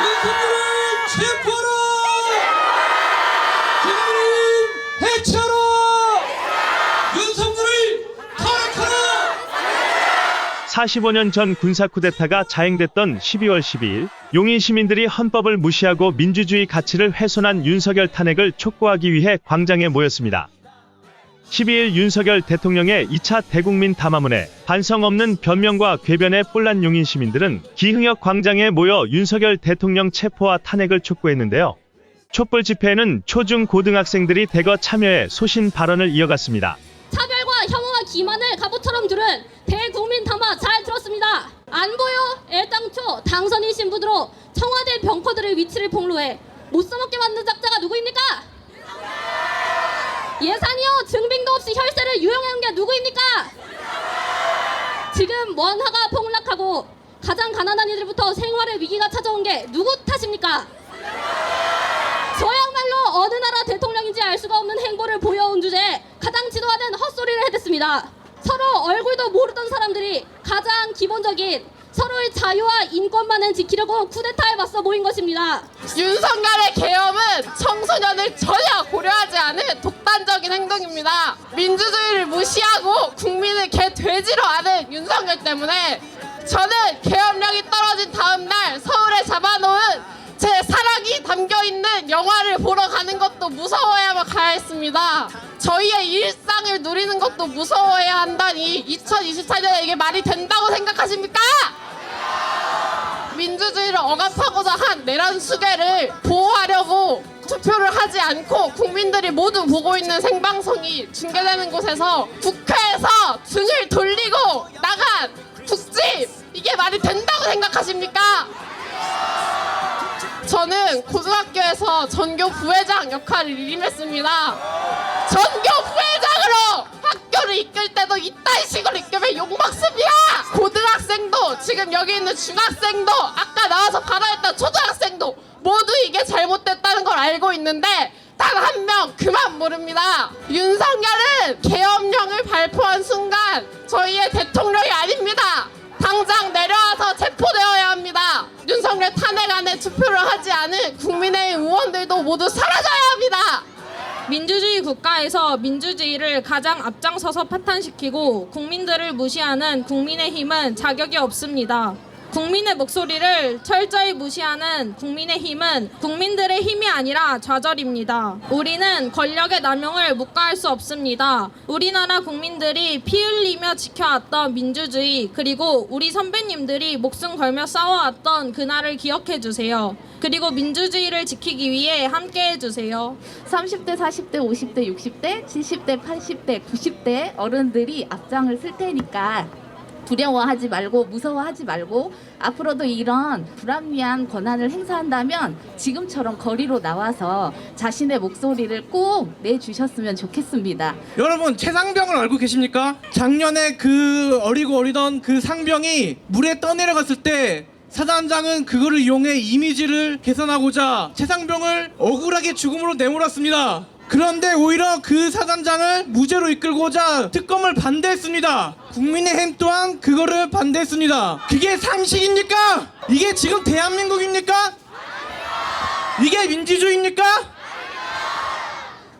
윤석열을 체포하라! 김건희를 해체하라! 윤석열을 탄핵하라! 45년 전 군사 쿠데타가 자행됐던 12월 12일 용인 시민들이 헌법을 무시하고 민주주의 가치를 훼손한 윤석열 탄핵을 촉구하기 위해 광장에 모였습니다. 12일 윤석열 대통령의 2차 대국민 담화문에 반성 없는 변명과 궤변에 뿔난 용인 시민들은 기흥역 광장에 모여 윤석열 대통령 체포와 탄핵을 촉구했는데요. 촛불 집회에는 초중 고등학생들이 대거 참여해 소신 발언을 이어갔습니다. 차별과 혐오와 기만을 갑옷처럼 두른 대국민 담화 잘 들었습니다. 안 보여? 애당초 당선인 신분으로 청와대 병커들의 위치를 폭로해 못 써먹게 만든 작자가 누구입니까? 예산이요 증빙도 없이 혈세를 유용해온 게 누구입니까? 지금 원화가 폭락하고 가장 가난한 이들부터 생활의 위기가 찾아온 게 누구 탓입니까? 저야말로 어느 나라 대통령인지 알 수가 없는 행보를 보여온 주제에 가장 지도하는 헛소리를 해댔습니다. 서로 얼굴도 모르던 사람들이 가장 기본적인 서로의 자유와 인권만을 지키려고 쿠데타에 맞서 모인 것입니다. 윤석열의 계엄은 청소년을 전혀 고려하지 않은 독단적인 행동입니다. 민주주의를 무시하고 국민을 개 돼지로 하는 윤석열 때문에 저는 계엄령이 떨어진 다음 날 서울에 잡아놓은 제 사랑이 담겨 있는 영화를 보러 가는 것도 무서워야만 가야 했습니다. 저희의 일상을 누리는 것도 무서워해야 한다니 2024년에 이게 말이 된다고 생각하십니까? 민주주의를 억압하고자 한 내란 수계를 보호하려고 투표를 하지 않고 국민들이 모두 보고 있는 생방송이 중계되는 곳에서 국회에서 등을 돌리고 나간 국집 이게 말이 된다고 생각하십니까? 저는 고등학교에서 전교 부회장 역할을 임했습니다. 전교 부회장으로 학교를 이끌 때도 이딴 식으로 이끌면 욕먹습니다. 지금 여기 있는 중학생도 아까 나와서 발언했던 초등학생도 모두 이게 잘못됐다는 걸 알고 있는데 단 한 명 그만 모릅니다. 윤석열은 계엄령을 발표한 순간 저희의 대통령이 아닙니다. 당장 내려와서 체포되어야 합니다. 윤석열 탄핵안에 투표를 하지 않은 국민의힘 의원들도 모두 사라져야. 민주주의 국가에서 민주주의를 가장 앞장서서 파탄시키고 국민들을 무시하는 국민의힘은 자격이 없습니다. 국민의 목소리를 철저히 무시하는 국민의힘은 국민들의 힘이 아니라 좌절입니다. 우리는 권력의 남용을 묵과할 수 없습니다. 우리나라 국민들이 피 흘리며 지켜왔던 민주주의 그리고 우리 선배님들이 목숨 걸며 싸워왔던 그날을 기억해 주세요. 그리고 민주주의를 지키기 위해 함께 해주세요. 30대, 40대, 50대, 60대, 70대, 80대, 90대 어른들이 앞장을 쓸 테니까 두려워하지 말고 무서워하지 말고 앞으로도 이런 불합리한 권한을 행사한다면 지금처럼 거리로 나와서 자신의 목소리를 꼭 내주셨으면 좋겠습니다. 여러분 최상병을 알고 계십니까? 작년에 그 어리고 어리던 그 상병이 물에 떠내려갔을 때 사단장은 그거를 이용해 이미지를 개선하고자 최상병을 억울하게 죽음으로 내몰았습니다. 그런데 오히려 그 사단장을 무죄로 이끌고자 특검을 반대했습니다. 국민의힘 또한 그거를 반대했습니다. 그게 상식입니까? 이게 지금 대한민국입니까? 이게 민주주의입니까?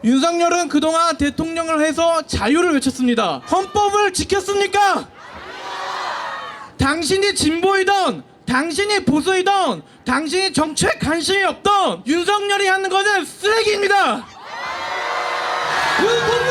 윤석열은 그동안 대통령을 해서 자유를 외쳤습니다. 헌법을 지켰습니까? 당신이 진보이던 당신이 보수이던 당신이 정치에 관심이 없던 윤석열이 하는 것은 쓰레기입니다. 윤석열